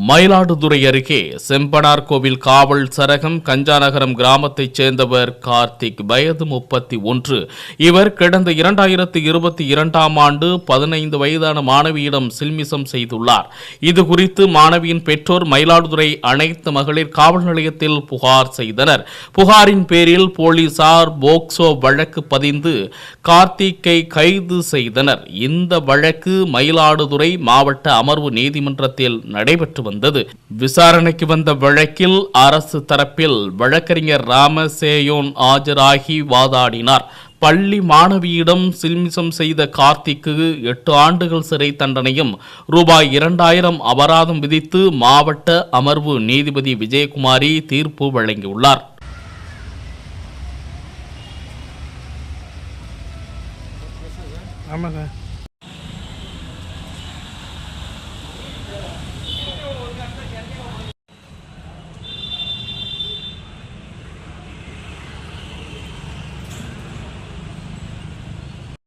மயிலாடுதுறை அருகே செம்பனார் கோவில் காவல் சரகம் கஞ்சாநகரம் கிராமத்தைச் சேர்ந்தவர் கார்த்திக். வயது முப்பத்தி ஒன்று. இவர் கடந்த இரண்டாயிரத்து இருபத்தி இரண்டாம் ஆண்டு பதினைந்து வயதான மாணவியிடம் சில்மிசம் செய்துள்ளார். இது குறித்து மாணவியின் பெற்றோர் மயிலாடுதுறை அனைத்து மகளிர் காவல் நிலையத்தில் புகார் செய்தனர். புகாரின் பேரில் போலீசார் போக்சோ வழக்கு பதிந்து கார்த்திக்கை கைது செய்தனர். இந்த வழக்கு மயிலாடுதுறை மாவட்ட அமர்வு நீதிமன்றத்தில் நடைபெற்று வந்தது. விசாரணைக்கு வந்த வழக்கில் அரசு தரப்பில் வழக்கறிஞர் ராமசேயோன் ஆஜராகி வாதாடினார். பள்ளி மாணவியிடம் சில்மிசம் செய்த கார்த்திக்கு எட்டு ஆண்டுகள் சிறை தண்டனையும் ரூபாய் இரண்டாயிரம் அபராதம் விதித்து மாவட்ட அமர்வு நீதிபதி விஜயகுமாரி தீர்ப்பு வழங்கியுள்ளார். ஆமாம் சார்.